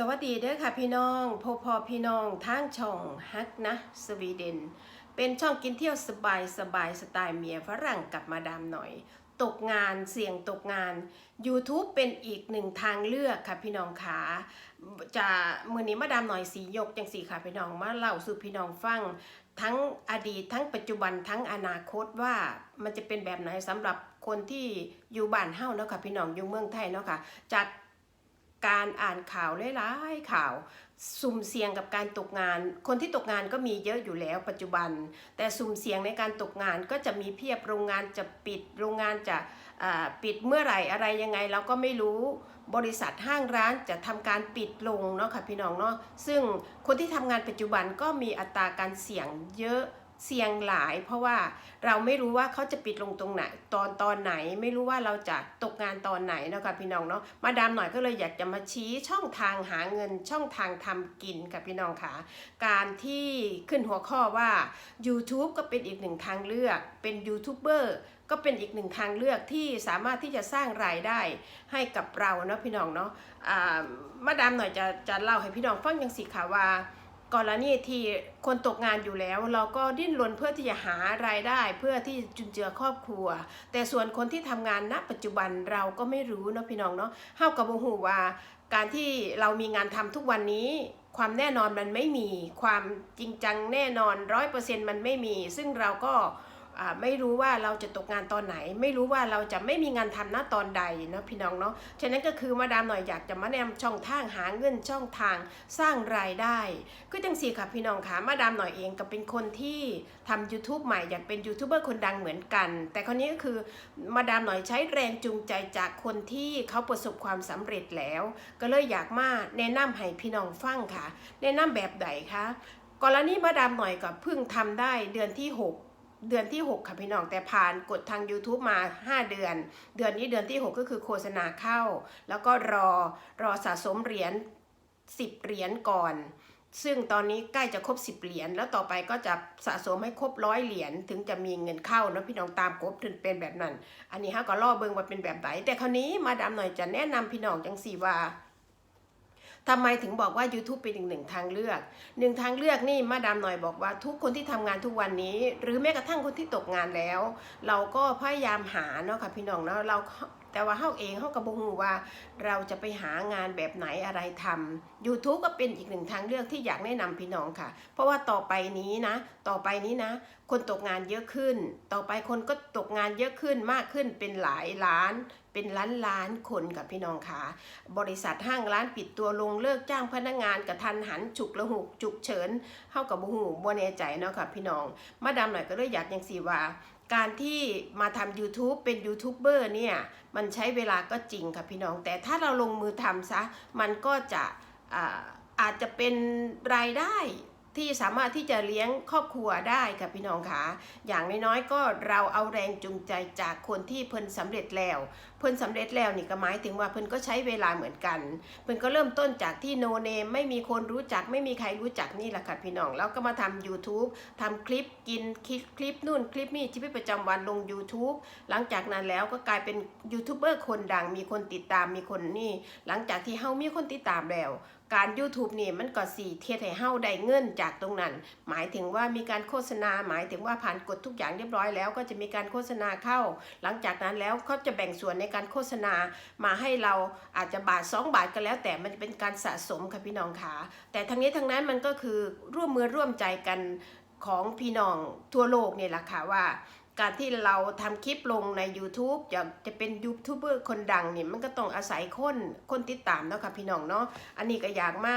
สวัสดีเด้อค่ะพี่น้องพอพอพี่น้องทางช่องฮักนะ สวีเดน เป็นช่องกินเที่ยวสบายสบายสไตล์เมียฝรั่งกับมาดามหน่อย ตกงานเสี่ยงตกงาน YouTube เป็นอีกหนึ่งทางเลือกค่ะพี่น้องขาจะมือนี้มาดามหน่อยสียกจังสีค่ะพี่น้องมาเล่าสู่พี่น้องฟัง ทั้งอดีตทั้งปัจจุบันทั้งอนาคตว่ามันจะเป็นแบบไหนสำหรับคนที่อยู่บ้านเฮาเนาะค่ะพี่น้องอยู่เมืองไทยเนาะค่ะจาก การอ่านข่าวหลายๆข่าว สุ่มเสี่ยงกับการตกงาน คนที่ตกงานก็มีเยอะอยู่แล้วปัจจุบัน แต่สุ่มเสี่ยงในการตกงานก็จะมีเพียบโรงงานจะปิดโรงงานจะปิดเมื่อไหร่อะไรยังไงเราก็ไม่รู้บริษัทห้างร้านจะทำการปิดลงเนาะค่ะพี่น้องเนาะซึ่งคนที่ทำงานปัจจุบันก็มีอัตราการเสี่ยงเยอะ เสี่ยงหลาย เพราะว่าเราไม่รู้ว่าเขาจะปิดลงตรงไหนตอนตอนไหน ไม่รู้ว่าเราจะตกงานตอนไหนนะคะพี่น้องเนาะมาดามหน่อยก็เลยอยากจะมาชี้ช่องทางหาเงินช่องทางทำกินกับพี่น้องค่ะ การที่ขึ้นหัวข้อว่า YouTube ก็เป็นอีกหนึ่งทางเลือก เป็นยูทูบเบอร์ก็เป็นอีกหนึ่งทางเลือกที่สามารถที่จะสร้างรายได้ให้กับเราเนาะพี่น้องเนาะอ่ามาดามหน่อยจะจะเล่าให้พี่น้องฟังอย่างสิค่ะว่า กรณีที่คนตกงานอยู่แล้ว เราก็ดิ้นรนเพื่อที่จะหารายได้เพื่อที่จุนเจือครอบครัว แต่ส่วนคนที่ทำงานณ ปัจจุบันเราก็ไม่รู้เนาะพี่น้องเนาะเฮากับบ่ฮู้ว่า การที่เรามีงานทำทุกวันนี้ ความแน่นอนมันไม่มี ความจริงจังแน่นอนร้อยเปอร์เซ็นต์มันไม่มี ซึ่งเราก็ ไม่รู้ว่าเราจะตกงานตอนไหน ไม่รู้ว่าเราจะไม่มีงานทำณตอนใดนะพี่น้องเนาะฉะนั้นก็คือมาดามหน่อยอยากจะมาแนะนำช่องทางหาเงินช่องทางสร้างรายได้ก็จังสี่ค่ะพี่น้องค่ะมาดามหน่อยเองก็เป็นคนที่ทำ YouTube ใหม่อยากเป็นยูทูบเบอร์คนดังเหมือนกัน แต่คราวนี้ก็คือมาดามหน่อยใช้แรงจูงใจจากคนที่เขาประสบความสำเร็จแล้ว ก็เลยอยากมาแนะนำให้พี่น้องฟังค่ะ แนะนำแบบใดคะกรณีมาดามหน่อยก็เพิ่งทำได้เดือนที่ 6 เดือนที่ 6 ค่ะพี่น้องแต่ผ่านกดทาง YouTube มา 5 เดือน เดือนนี้เดือนที่ 6 ก็คือโฆษณาเข้า แล้วก็รอรอสะสมเหรียญ10 เหรียญก่อน ซึ่งตอนนี้ใกล้จะครบ 10 เหรียญแล้วต่อไปก็จะสะสมให้ครบร้อยเหรียญถึงจะมีเงินเข้าเนาะพี่น้องตามกบถึงเป็นแบบนั้น อันนี้ฮะก็ล่อเบิงว่าเป็นแบบไหนแต่คราวนี้มาดามหน่อยจะแนะนำพี่น้องจังสีว่า ทำไมถึงบอกว่า YouTube เป็นอีกหนึ่งทางเลือกหนึ่งทางเลือกนี่มาดามหน่อยบอกว่าทุกคนที่ทำงานทุกวันนี้ หรือแม้กระทั่งคนที่ตกงานแล้ว เราก็พยายามหาเนาะค่ะพี่น้องเนาะเราแต่ว่าเฮาเองเฮาก็บ่ฮู้ว่า เราจะไปหางานแบบไหนอะไรทำ YouTube ก็เป็นอีกหนึ่งทางเลือกที่อยากแนะนำพี่น้องค่ะ เพราะว่าต่อไปนี้นะ ต่อไปนี้นะ คนตกงานเยอะขึ้น ต่อไปคนก็ตกงานเยอะขึ้นมากขึ้นเป็นหลายล้าน เป็นล้านล้านคนกับพี่น้องค่ะ บริษัทห้างร้านปิดตัวลงเลิกจ้างพนักงานกระทันหันฉุกละหุกฉุกเฉินเฮากับบ่ฮู้บ่แน่ใจเนาะค่ะพี่น้อง มาดามหน่อยก็เลยอยากยังสีว่าการที่มาทำ YouTube เป็นยูทูบเบอร์เนี่ย มันใช้เวลาก็จริงค่ะพี่น้อง แต่ถ้าเราลงมือทำซะ มันก็จะอาอาจจะเป็นรายได้ ที่สามารถที่จะเลี้ยงครอบครัวได้ค่ะพี่น้องค่ะอย่างน้อยๆก็เราเอาแรงจูงใจจากคนที่เพิ่นสำเร็จแล้ว เพิ่นสำเร็จแล้วนี่ก็หมายถึงว่าเพิ่นก็ใช้เวลาเหมือนกัน เพิ่นก็เริ่มต้นจากที่โนเนมไม่มีคนรู้จักไม่มีใครรู้จักนี่แหละค่ะพี่น้องแล้วก็มาทำ YouTube ทำคลิปกินคลิปคลิปนู่นคลิปนี่ชีวิตประจำวันลง YouTube หลังจากนั้นแล้วก็กลายเป็นยูทูบเบอร์คนดังมีคนติดตามมีคนนี่ หลังจากที่เฮามีคนติดตามแล้ว การ YouTube นี่มันก็สี่เทียให้เฮาได้เงินจากตรงนั้น หมายถึงว่ามีการโฆษณา หมายถึงว่าผ่านกฎทุกอย่างเรียบร้อยแล้ว ก็จะมีการโฆษณาเข้า หลังจากนั้นแล้วเขาจะแบ่งส่วนในการโฆษณามาให้เราอาจจะบาท 2 บาทก็แล้ว แต่มันเป็นการสะสมค่ะพี่น้องค่ะแต่ทั้งนี้ทั้งนั้นมันก็คือร่วมมือร่วมใจกันของพี่น้องทั่วโลกเนี่ยแหละค่ะว่า การที่เราทำคลิปลงใน YouTube จะจะเป็นยูทูบเบอร์คนดังเนี่ยมันก็ต้องอาศัยคนคนติดตามเนาะค่ะพี่น้องเนาะอันนี้ก็อยากมา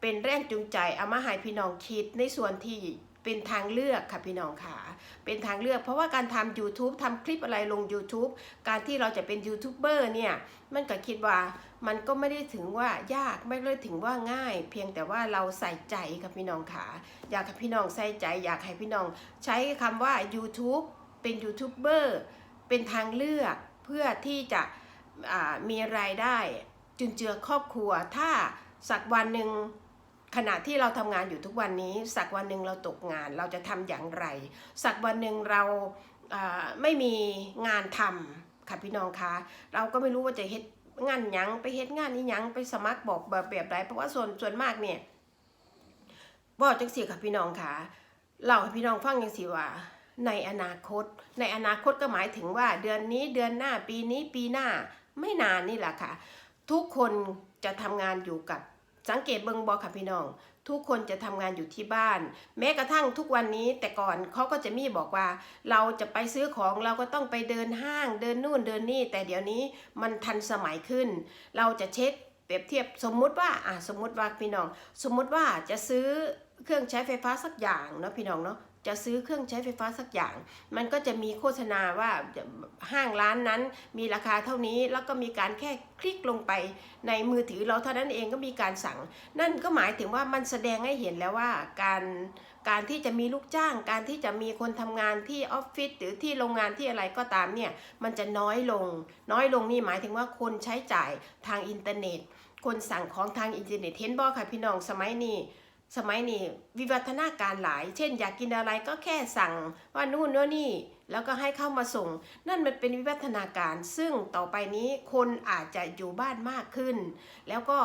เป็นแรงจูงใจเอามาให้พี่น้องคิดในส่วนที่เป็นทางเลือกค่ะพี่น้องค่ะ เป็นทางเลือกเพราะว่าการทำ YouTube ทำคลิปอะไรลง YouTube การที่เราจะเป็นยูทูบเบอร์เนี่ยมันก็คิดว่ามันก็ไม่ได้ถึงว่ายากไม่ได้ถึงว่าง่าย เพียงแต่ว่าเราใส่ใจค่ะพี่น้องค่ะ อยากให้พี่น้องใส่ใจ อยากให้พี่น้องใช้คำว่า YouTube เป็นยูทูบเบอร์เป็นทางเลือกเพื่อที่จะมีรายได้จุนเจือครอบครัว ถ้าสักวันหนึ่งขณะที่เราทำงานอยู่ทุกวันนี้ สักวันหนึ่งเราตกงานเราจะทำอย่างไร สักวันหนึ่งเราไม่มีงานทำค่ะพี่น้องคะเราก็ไม่รู้ว่าจะเฮ็ดงานยังไปเฮ็ดงานนี้ยังไปสมัครบอกแบบแบบใดเพราะว่าส่วนส่วนมากเนี่ยบอกจังสี่ค่ะพี่น้องคะเล่าให้พี่น้องฟังจังสี่ว่า ในอนาคต ในอนาคตก็หมายถึงว่าเดือนนี้เดือนหน้าปีนี้ปีหน้าไม่นานนี่แหละค่ะ ทุกคนจะทำงานอยู่กับสังเกตเบิงบอค่ะพี่น้อง ทุกคนจะทำงานอยู่ที่บ้าน แม้กระทั่งทุกวันนี้แต่ก่อนเขาก็จะมีบอกว่า เราจะไปซื้อของเราก็ต้องไปเดินห้างเดินนู่นเดินนี่ แต่เดี๋ยวนี้มันทันสมัยขึ้น เราจะเช็คเปรียบเทียบสมมุติว่าอะสมมุติว่าพี่น้อง สมมุติว่าจะซื้อเครื่องใช้ไฟฟ้าสักอย่างเนาะพี่น้องเนาะ จะซื้อเครื่องใช้ไฟฟ้าสักอย่าง มันก็จะมีโฆษณาว่าห้างร้านนั้นมีราคาเท่านี้แล้วก็มีการแค่คลิกลงไปในมือถือเราเท่านั้นเองก็มีการสั่ง นั่นก็หมายถึงว่ามันแสดงให้เห็นแล้วว่าการการที่จะมีลูกจ้าง การที่จะมีคนทำงานที่ออฟฟิศหรือที่โรงงานที่อะไรก็ตามเนี่ยมันจะน้อยลง น้อยลงนี่หมายถึงว่าคนใช้จ่ายทางอินเทอร์เน็ต คนสั่งของทางอินเทอร์เน็ตเห็นบ่ค่ะพี่น้องสมัยนี้ สมัยนี้วิวัฒนาการหลาย เช่น อยากกินอะไรก็แค่สั่งว่านู่นว่านี่ แล้วก็ให้เข้ามาส่ง นั่นมันเป็นวิวัฒนาการ ซึ่งต่อไปนี้คนอาจจะอยู่บ้านมากขึ้น แล้วก็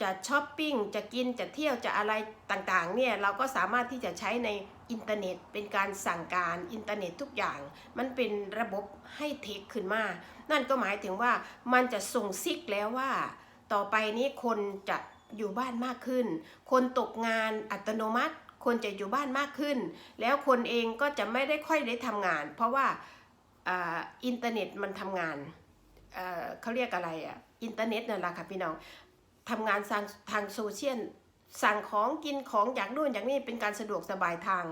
จะช้อปปิ้ง จะกิน จะเที่ยว จะอะไรต่างๆ เนี่ย เราก็สามารถที่จะใช้ในอินเทอร์เน็ต เป็นการสั่งการอินเทอร์เน็ตทุกอย่าง มันเป็นระบบให้เทคขึ้นมา นั่นก็หมายถึงว่ามันจะส่งซิกแล้วว่า ต่อไปนี้คนจะ อยู่บ้านมากขึ้น คนตกงานอัตโนมัติ คนจะอยู่บ้านมากขึ้น แล้วคนเองก็จะไม่ได้ค่อยได้ทำงาน เพราะว่าอินเทอร์เน็ตมันทำงานเเขาเรียกอะไรอะอินเทอร์เน็ตนั่นแหละค่ะพี่น้องทำงานทางทางโซเชียลสั่งของกินของอยากนู่นอยากนี่เป็นการสะดวกสบายทาง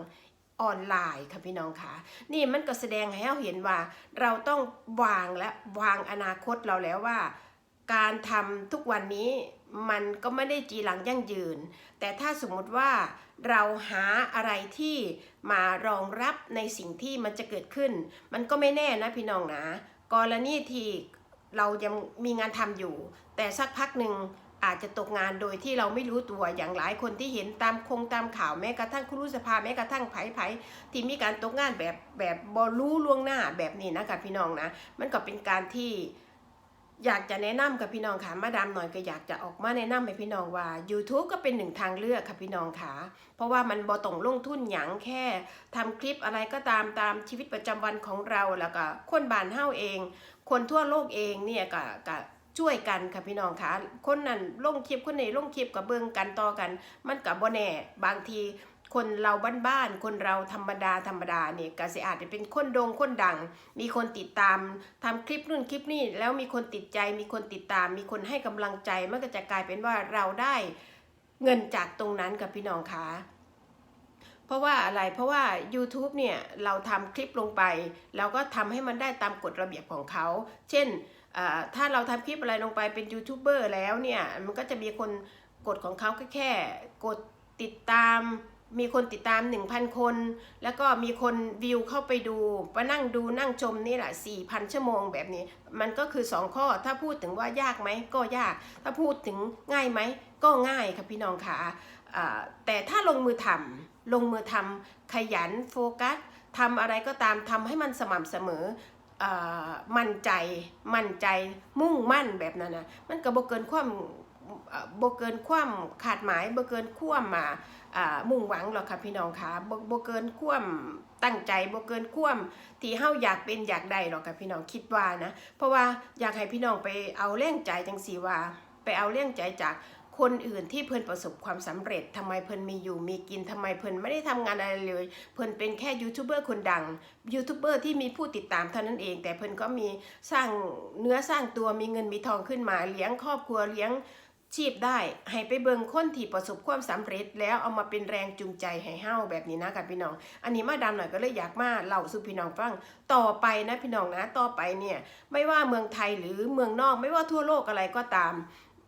ออนไลน์ค่ะพี่น้องค่ะ นี่มันก็แสดงให้เราเห็นว่า เราต้องวางและวางอนาคตเราแล้วว่า การทำทุกวันนี้ มันก็ไม่ได้จีหลังยั่งยืน แต่ถ้าสมมติว่าเราหาอะไรที่มารองรับในสิ่งที่มันจะเกิดขึ้น มันก็ไม่แน่นะพี่น้องนะ กรณีที่เรายังมีงานทำอยู่ แต่สักพักหนึ่งอาจจะตกงานโดยที่เราไม่รู้ตัวอย่างหลายคนที่เห็นตามคงตามข่าวแม้กระทั่งครูสภาแม้กระทั่งไผ่ไผ่ที่มีการตกงานแบบแบบบอรู้ล่วงหน้าแบบนี้นะคะพี่น้องนะ มันก็เป็นการที่ อยากจะแนะนำกับพี่น้องค่ะมาดามหน่อยก็อยากจะออกมาแนะนำให้พี่น้องว่า YouTube ก็เป็นหนึ่งทางเลือกค่ะพี่น้องค่ะ เพราะว่ามันบ่ต้องลงทุนหยังแค่ทำคลิปอะไรก็ตามตามชีวิตประจำวันของเราแล้วก็คนบ้านเฮาเอง คนทั่วโลกเองเนี่ยก็ก็ช่วยกันค่ะพี่น้องค่ะคนนั้นลงคลิปคนนี้ลงคลิปกับเบิ่งกันต่อกัน มันกับบ่แน่บางที คนเราบ้านๆ คนเราธรรมดาธรรมดาเนี่ยก็สิอาจจะเป็นคนโดงคนดัง มีคนติดตามทำคลิปนู่นคลิปนี่แล้วมีคนติดใจมีคนติดตาม มีคนให้กำลังใจมันก็จะกลายเป็นว่าเราได้เงินจากตรงนั้นกับพี่น้องคะเพราะว่าอะไรเพราะว่า YouTube เนี่ยเราทำคลิปลงไป เราก็ทำให้มันได้ตามกฎระเบียบของเขา เช่นถ้าเราทำคลิปอะไรลงไปเป็นยูทูบเบอร์แล้วเนี่ยมันก็จะมีคนกฎของเขาก็แค่ กดติดตาม มีคนติดตาม 1,000 คน แล้วก็มีคนวิวเข้าไปดูมานั่งดูนั่งชมนี่แหละ4,000 ชั่วโมงแบบนี้ มันก็คือ 2 ข้อถ้าพูดถึงว่ายากไหมก็ยาก ถ้าพูดถึงง่ายไหมก็ง่ายค่ะพี่น้องค่ะแต่ถ้าลงมือทำลงมือทำขยันโฟกัสทำอะไรก็ตามทำให้มันสม่ำเสมออมั่นใจมั่นใจมุ่งมั่นแบบนั้นนะมันก็บ่เกินความบ่เกินความขาดหมายบ่เกินความมา มุ่งหวังหรอกค่ะพี่น้องคะบบ่เกินความตั้งใจบ่เกินความที่เฮาอยากเป็นอยากได้หรอกค่ะพี่น้องคิดว่านะ เพราะว่าอยากให้พี่น้องไปเอาแรงใจจังสีว่า ไปเอาแรงใจจากคนอื่นที่เพิ่นประสบความสำเร็จทำไมเพิ่นมีอยู่มีกินทำไมเพิ่นไม่ได้ทำงานอะไรเลย เพิ่นเป็นแค่ยูทูบเบอร์คนดังยูทูบเบอร์ที่มีผู้ติดตามเท่านั้นเอง แต่เพิ่นก็มีสร้างเนื้อสร้างตัวมีเงินมีทองขึ้นมาเลี้ยงครอบครัวเลี้ยง ชีพได้ให้ไปเบิงคนที่ประสบความสำเร็จ แล้วเอามาเป็นแรงจูงใจให้เฮาแบบนี้นะค่ะพี่น้อง อันนี้มาดาหน่อยก็เลยอยากมาเล่าสู่พี่น้องฟังต่อไปนะพี่น้องนะต่อไปเนี่ยไม่ว่าเมืองไทยหรือเมืองนอกไม่ว่าทั่วโลกอะไรก็ตาม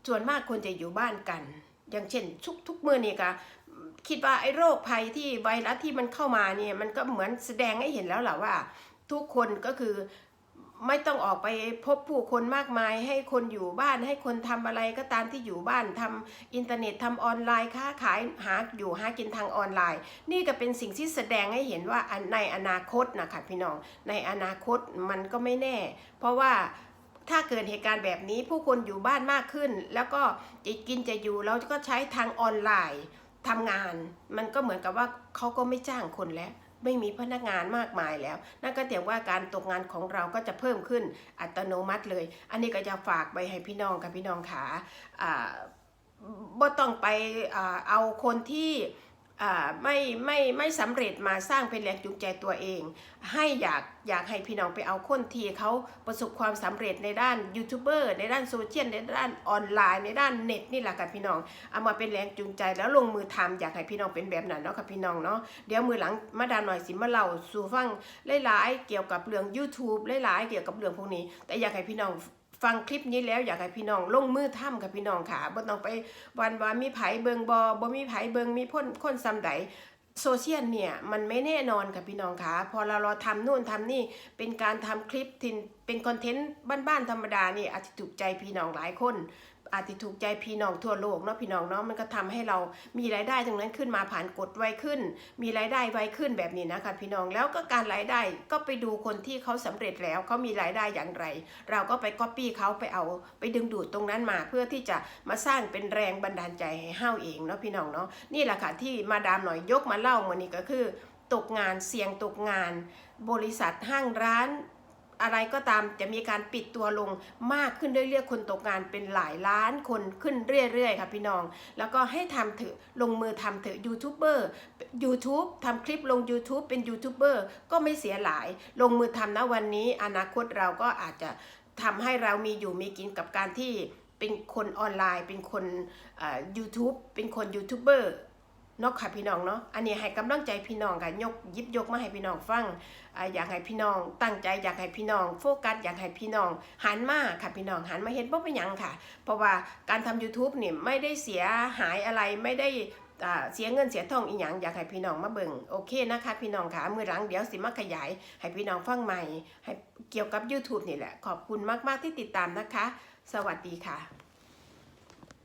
ส่วนมากคนจะอยู่บ้านกัน อย่างเช่น ทุกทุกเมื่อนี่ก็คิดว่าไอ้โรคภัยที่ไวรัสที่มันเข้ามาเนี่ยมันก็เหมือนแสดงให้เห็นแล้วแหละว่า ทุกคนก็คือ ไม่ต้องออกไปพบผู้คนมากมายให้คนอยู่บ้านให้คนทำอะไรก็ตามที่อยู่บ้านทำอินเทอร์เน็ตทำออนไลน์ค้าขายหาอยู่หากินทางออนไลน์ นี่ก็เป็นสิ่งที่แสดงให้เห็นว่าในอนาคตนะคะพี่น้องในอนาคตมันก็ไม่แน่ เพราะว่าถ้าเกิดเหตุการณ์แบบนี้ผู้คนอยู่บ้านมากขึ้น แล้วก็จะกินจะอยู่เราก็ใช้ทางออนไลน์ทำงาน มันก็เหมือนกับว่าเขาก็ไม่จ้างคนแล้ว ไม่มีพนักงานมากมายแล้ว นั่นก็เถียว่าการตกงานของเราก็จะเพิ่มขึ้นอัตโนมัติเลย อันนี้ก็จะฝากไปให้พี่น้องกับพี่น้องขาอ่าบ่ต้องไปอเอาคนที่ ไม่ไม่ไม่สำเร็จมาสร้างเป็นแรงจูงใจตัวเอง ให้อยากอยากให้พี่น้องไปเอาคนที่เขาประสบความสำเร็จในด้านยูทูบเบอร์ในด้านโซเชียลในด้านออนไลน์ในด้านเน็ตนี่แหละค่ะพี่น้องเอามาเป็นแรงจูงใจแล้วลงมือทำอยากให้พี่น้องเป็นแบบนั้นเนาะค่ะพี่น้องเนาะเดี๋ยวมือหลังมาดามหน่อยสิมาเล่าสู่ฟังหลายๆเกี่ยวกับเรื่อง YouTube หลายๆเกี่ยวกับเรื่องพวกนี้ แต่อยากให้พี่น้อง ฟังคลิปนี้แล้วอยากให้พี่น้องลงมือทำค่ะพี่น้องค่ะบ่ต้องไปวันว่ามีไผเบิงบอบ่มีไผเบิงมีพ่นคนซ้ำใดโซเชียลเนี่ยมันไม่แน่นอนค่ะพี่น้องค่ะพอเราเราทำนู่นทำนี่เป็นการทำคลิปทินเป็นคอนเทนต์บ้านๆธรรมดานี่อาจจะถูกใจพี่น้องหลายคน อาจจะถูกใจพี่น้องทั่วโลกเนาะพี่น้องเนาะมันก็ทำให้เรามีรายได้ตรงนั้นขึ้นมาผ่านกดไวขึ้น มีรายได้ไวขึ้นแบบนี้นะคะพี่น้องแล้วก็การรายได้ก็ไปดูคนที่เขาสำเร็จแล้วเขามีรายได้อย่างไร เราก็ไปก๊อปปี้เขาไปเอาไปดึงดูดตรงนั้นมา เพื่อที่จะมาสร้างเป็นแรงบันดาลใจให้เฮ้าเองเนาะพี่น้องเนาะนี่แหละค่ะที่มาดามหน่อยยกมาเล่ามานี่ก็คือ ตกงานเสี่ยงตกงาน บริษัทห้างร้าน อะไรก็ตามจะมีการปิดตัวลงมากขึ้นเรื่อยๆคนตกงานเป็นหลายล้านคนขึ้นเรื่อยๆค่ะพี่น้อง แล้วก็ให้ทำเถอะลงมือทำเถอะยูทูบเบอร์ YouTube ทำคลิปลง YouTube เป็นยูทูบเบอร์ก็ไม่เสียหลาย ลงมือทำนะวันนี้ อนาคตเราก็อาจจะทำให้เรามีอยู่มีกินกับการที่เป็นคนออนไลน์ เป็นคนยูทูบเป็นคนยูทูบเบอร์ นาะค่ะพี่น้องเนาะ อันนี้ให้กำลังใจพี่น้องค่ะยกยิบยกมาให้พี่น้องฟังออยากให้พี่น้อง ตั้งใจอยากให้พี่น้อง โฟกัสอยากให้พี่น้อง หันมาค่ะพี่น้องหันมาเห็นบ่เป็นยังค่ะ เพราะว่าการทำ YouTube เนี่ยไม่ได้เสียหายอะไรไม่ได้เสียเงินเสียทองอีหยังอยากให้พี่น้องมาเบิ่งโอเคนะคะพี่น้องค่ะมือหลังเดี๋ยวสิมาขยาย ให้พี่น้องฟังใหม่ให้เกี่ยวกับ YouTube นี่แหละ ขอบคุณมากๆที่ติดตามนะคะ สวัสดีค่ะ